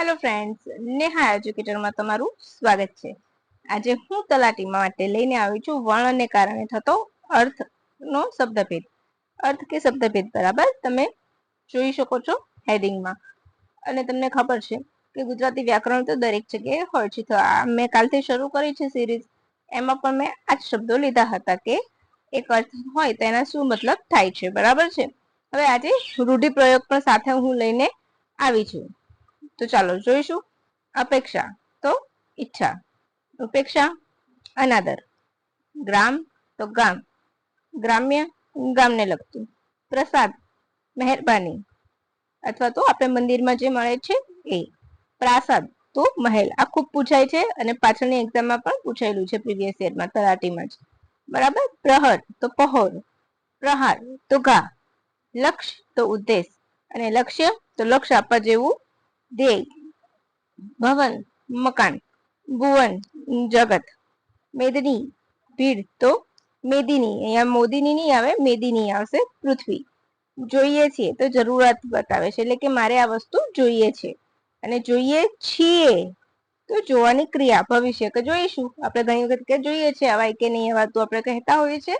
Hello friends Neha એજ્યુકેટરમાં તમારું સ્વાગત છે. આજે હું તલાટી માટે લઈને આવી છું વર્ણને કારણે થતો અર્થનો શબ્દભેદ. અર્થ કે શબ્દભેદ બરાબર તમે જોઈ શકો છો હેડિંગમાં અને તમને ખબર છે કે ગુજરાતી વ્યાકરણ તો દરેક જગ્યાએ હોય છે. તો મેં કાલથી શરૂ કરી છે સિરીઝ એમાં પણ મેં આ જ શબ્દો લીધા હતા કે એક અર્થ હોય તો એના શું મતલબ થાય છે. બરાબર છે? હવે આજે રૂઢિપ્રયોગ પણ સાથે હું લઈને આવી છું. તો ચાલો જોઈશું અપેક્ષા તો ઈચ્છા ઉપેક્ષા અનાદર, ગ્રામ તો ગામ, ગ્રામ્ય ગામને લગતું, પ્રસાદ, મહેરબાની, અથવા તો આપણે મંદિરમાં જે મળે છે એ, પ્રાસાદ તો મહેલ, આ ખૂબ પૂછાય છે અને પાછળની એક્ઝામમાં પણ પૂછાયેલું છે પ્રીવિયસ યરમાં તલાટીમાં જ, બરાબર? પ્રહર તો પહોર, પ્રહાર તો ઘા લક્ષ્ય તો ઉદ્દેશ, અને લક્ષ્ય તો લક્ષ્ય આપવા જેવું ધ્યેય, ભવન, મકાન, ભુવન, જગત. મેદની ભીડ તો મેદીની, અહીંયા મોદીની નહીં આવે, મેદીની આવશે પૃથ્વી. જોઈએ છીએ, તો જરૂરત બતાવે છે, એટલે કે મારે આ વસ્તુ જોઈએ છે. અને જોઈએ છીએ, તો જોવાની ક્રિયા, ભવિષ્ય, કે જોઈશું. આપણે ઘણી વખત કે જોઈએ છે, આવાય કે નહીં આવાતું આપણે કહેતા હોઈએ છીએ.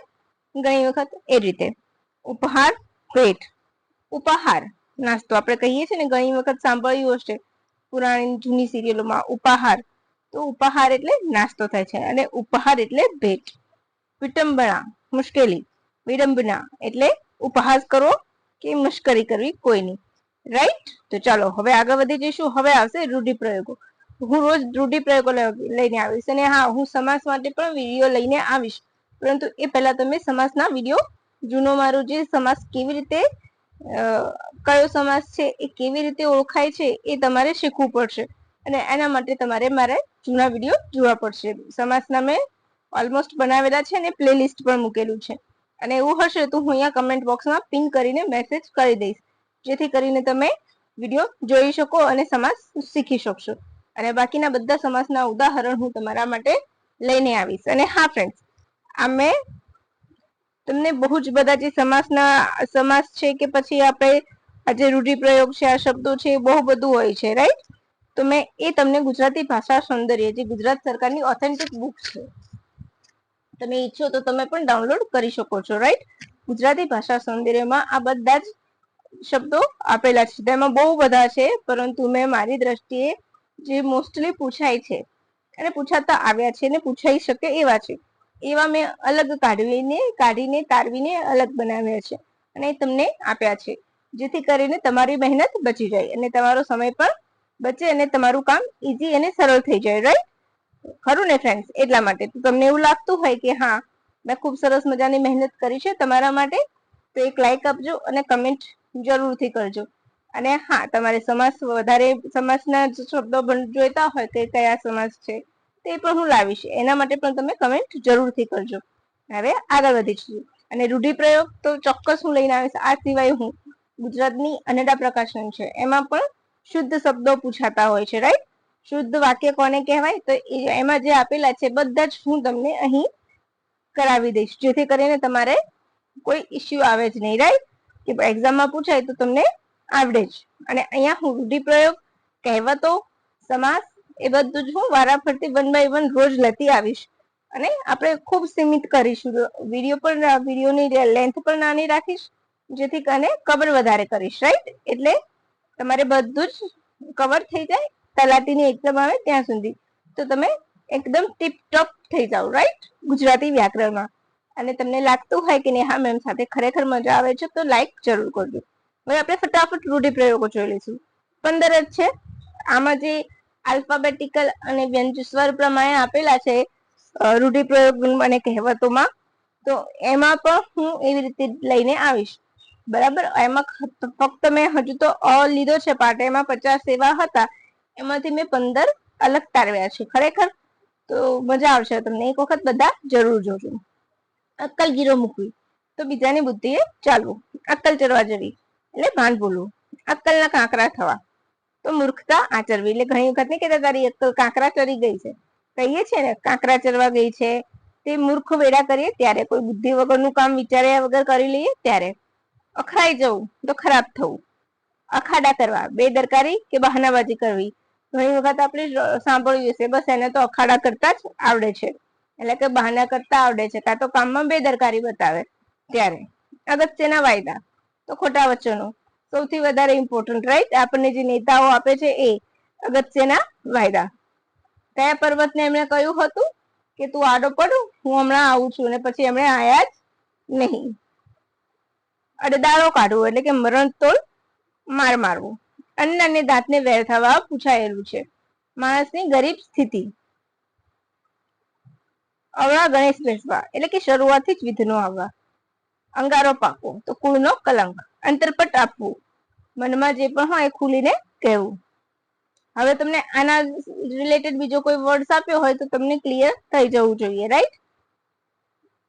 ઘણી વખત એ રીતે. ઉપહાર, ભેટ. ઉપહાર. નાસ્તો આપણે કહીએ છીએ ને, ઘણી વખત સાંભળ્યું હશે પુરાણી જૂની સિરિયલોમાં ઉપાહાર. તો ઉપહાર એટલે નાસ્તો થાય છે અને ઉપહાર એટલે ભેટ. વિટંબણા, મુશ્કેલી. વિડંબના એટલે ઉપહાસ કરવો કે મુશ્કેલી કરવી કોઈની. રાઈટ તો ચાલો, હવે આગળ વધી જઈશું. હવે આવશે રૂઢિપ્રયોગો. હું રોજ રૂઢિપ્રયોગો લઈને આવીશ અને હા, હું સમાસ માટે પણ વીડિયો લઈને આવીશ. પરંતુ એ પહેલા તમે સમાસના વીડિયો જૂનો મારું જે સમાસ કેવી રીતે કયો સમાસ છે, એ કેવી રીતે ઓળખાય છે, એ તમારે શીખવું પડશે. અને એના માટે તમારે મારે જૂના વીડિયો જોવા પડશે. સમાસના મેં ઓલમોસ્ટ બનાવેલા છે અને પ્લેલિસ્ટ પણ મૂકેલું છે. અને એવું હશે તો હું અહીંયા કમેન્ટ બોક્સમાં પિન કરીને મેસેજ કરી દઈશ. જેથી કરીને તમે વીડિયો જોઈ શકો અને સમાસ શીખી શકશો. અને બાકીના બધા સમાસના ઉદાહરણ હું તમારા માટે લઈને આવીશ. અને હા ફ્રેન્ડ્સ આ મેં તમને બહુ જ બધા જે સમાસના, સમાસ છે કે પછી આપણે આ જે રૂઢિપ્રયોગ છે, આ શબ્દો છે બહુ બધું હોય છે રાઈટ તો મેં એ તમને ગુજરાતી ભાષા સૌંદર્ય, જે ગુજરાત સરકારની ઓથેન્ટિક બુક છે. તમે ઈચ્છો તો તમે પણ ડાઉનલોડ કરી શકો છો રાઈટ ગુજરાતી ભાષા સૌંદર્યમાં આ બધા જ શબ્દો આપેલા છે. તેમાં બહુ બધા છે, પરંતુ મેં મારી દ્રષ્ટિએ જે મોસ્ટલી પૂછાય છે અને પૂછાતા આવ્યા છે ને પૂછાઈ શકે એવા છે. એવા મેં અલગ કાઢવીને, કાઢીને, તારવીને અલગ બનાવ્યા છે. અને તમને આપ્યા છે. જેથી કરીને તમારી મહેનત બચી જાય અને તમારો સમય પણ બચે અને તમારું કામ ઈઝી અને સરળ થઈ જાય રાઈટ ખરું ને ફ્રેન્ડ્સ એટલા માટે. તો તમને એવું લાગતું હોય કે હા, મેં ખૂબ સરસ મજાની મહેનત કરી છે તમારા માટે, તો એક લાઈક આપજો અને કમેન્ટ જરૂરથી કરજો. અને હા, તમારે સમાસ વધારે સમાસના શબ્દો જોઈતા હોય કે કયા સમાસ છે? તે પણ હું લાવીશ. એના માટે પણ તમે કમેન્ટ જરૂરથી કરજો. હવે આગળ વધીશું અને રૂઢિપ્રયોગ તો ચોક્કસ હું લઈને આવીશ. આ સિવાય હું ગુજરાતની અનેડા પ્રકાશન છે. એમાં પણ શુદ્ધ શબ્દો પૂછાતા હોય છે રાઈટ શુદ્ધ વાક્ય કોને કહેવાય? તો એમાં જે આપેલા છે, બધા જ હું તમને અહીં કરાવી દઈશ. જેથી કરીને તમારે કોઈ ઇસ્યુ આવે જ નહીં રાઈટ કે એક્ઝામમાં પૂછાય તો તમને આવડે જ. અને અહીંયા હું રૂઢિપ્રયોગ, કહેવતો, સમાસ એ બધું જ હું, વારાફરતી વન બાય વન રોજ લેતી આવીશ. અને આપણે ખૂબ સીમિત કરીશું. વીડિયો પણ વિડીયોની લેન્થ પણ નાની રાખીશ, જેથી કને કવર વધારે કરીશ રાઈટ એટલે તમારે બધું જ કવર થઈ જાય, તલાટીની એક્ઝામ આવે ત્યાં સુધી. તો તમે એકદમ ટીપ ટોપ થઈ જાઓ રાઈટ ગુજરાતી વ્યાકરણમાં. અને તમને લાગતું હોય કે નેહા મેમ, સાથે ખરેખર મજા આવે છે, તો લાઈક જરૂર કરજો. હવે આપણે ફટાફટ રૂઢિપ્રયોગો જોઈ લઈશું. પંદર જ છે. આમાં જે આલ્ફાબેટિકલ અને વ્યંજ સ્વર પ્રમાણે આપેલા છે રૂઢિપ્રયોગ અને કહેવતોમાં. તો એમાં પણ હું એવી રીતે લઈને આવીશ. બરાબર? એમાં ફક્ત મેં હજુ તો અ લીધો છે પાર્ટ એમાં પચાસ એવા હતા. એમાંથી મેં પંદર અલગ તારવ્યા છે. ખરેખર? તો મજા આવશે તમને. એક વખત બધા જરૂર જોજો. અક્કલ ગીરો મૂકવી. તો બીજાની બુદ્ધિએ ચાલવું. અક્કલ ચરવા જવી. એટલે ભાન બોલવું અક્કલના કાંકરા થવા. તો મૂર્ખતા આચરવી. એટલે ઘણી વખત નહીં કહેતા, તારી એક કાંકરા ચરી ગઈ છે. કહીએ છીએ ને, કાંકરા ચરવા ગઈ છે. તે મૂર્ખ વેડા કરીએ ત્યારે કોઈ બુદ્ધિ વગરનું કામ વિચાર્યા વગર કરી લઈએ ત્યારે અખરાઈ જવું તો ખરાબ થવું. અખાડા કરવા, બેદરકારી કે બહાનાબાજી કરવી. ઘણી વખત આપણે સાંભળ્યું છે બસ એને તો અખાડા કરતા જ આવડે છે. એટલે કે બહાના કરતા આવડે છે, કાં તો કામમાં બેદરકારી બતાવે ત્યારે. અગત્યના વાયદા તો ખોટા વચનો. સૌથી વધારે ઇમ્પોર્ટન્ટ રાઈટ આપણને જે નેતાઓ આપે છે એ અગત્યના વાયદા. કયા પર્વતને એમણે કહ્યું હતું કે તું આડો પડું, હું હમણાં આવું છું અને પછી એમણે આયા જ નહીં. અડદાળો કાઢવો એટલે કે મરણતોલ માર મારવું. અન્ન અને દાંતને વેર થવા પૂછાયેલું છે. માણસની ગરીબ સ્થિતિ. અવળા ગણેશ બેસવા એટલે કે શરૂઆતથી જ વિધનો આવવા. અંગારો પાકો તો કુળનો કલંક અંતરપટ આપવું મનમાં જે પણ હોય એ ખુલીને કહેવું હવે તમને આના રિલેટેડ બીજો કોઈ વર્ડ્સ આપ્યો હોય તો તમને ક્લિયર થઈ જવું જોઈએ રાઈટ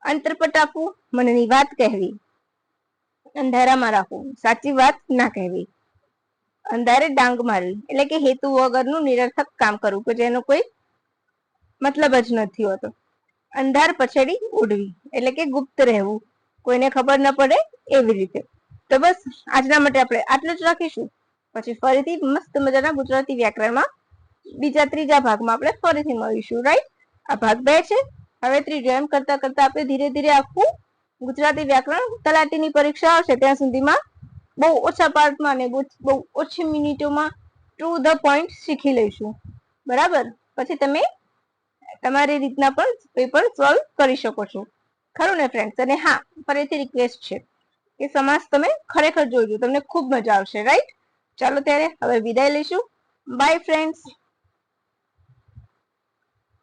અંતરપટ આપવું મનની વાત કહેવી અંધારામાં રાખવું સાચી વાત ના કહેવી અંધારે ડાંગ મારવી એટલે કે હેતુ વગરનું નિરર્થક કામ કરવું કે જેનો કોઈ મતલબ જ નથી હોતો અંધાર પછેડી ઉડવી એટલે કે ગુપ્ત રહેવું કોઈને ખબર ન પડે એવી રીતે. તો બસ આજના માટે આપણે આટલું જ રાખીશું. પછી ફરીથી મસ્ત મજાના ગુજરાતી વ્યાકરણમાં બીજા ત્રીજા ભાગમાં આપણે ફરીથી મળીશું રાઈટ આ ભાગ બે છે. હવે ત્રીજો, એમ કરતા કરતા આપણે ધીરે ધીરે આખું ગુજરાતી વ્યાકરણ તલાટીની પરીક્ષા આવશે. ત્યાં સુધીમાં બહુ ઓછા પાર્ટમાં અને બહુ ઓછી મિનિટોમાં ટુ ધ પોઈન્ટ શીખી લઈશું. બરાબર? પછી તમે તમારી રીતના પણ પેપર સોલ્વ કરી શકો છો. ખરું ને ફ્રેન્ડ્સ અને હા, ફરીથી રિક્વેસ્ટ છે કે સમાસ તમે ખરેખર જોજો, તમને ખૂબ મજા આવશે રાઈટ ચાલો ત્યારે હવે વિદાય લઈશું. By friends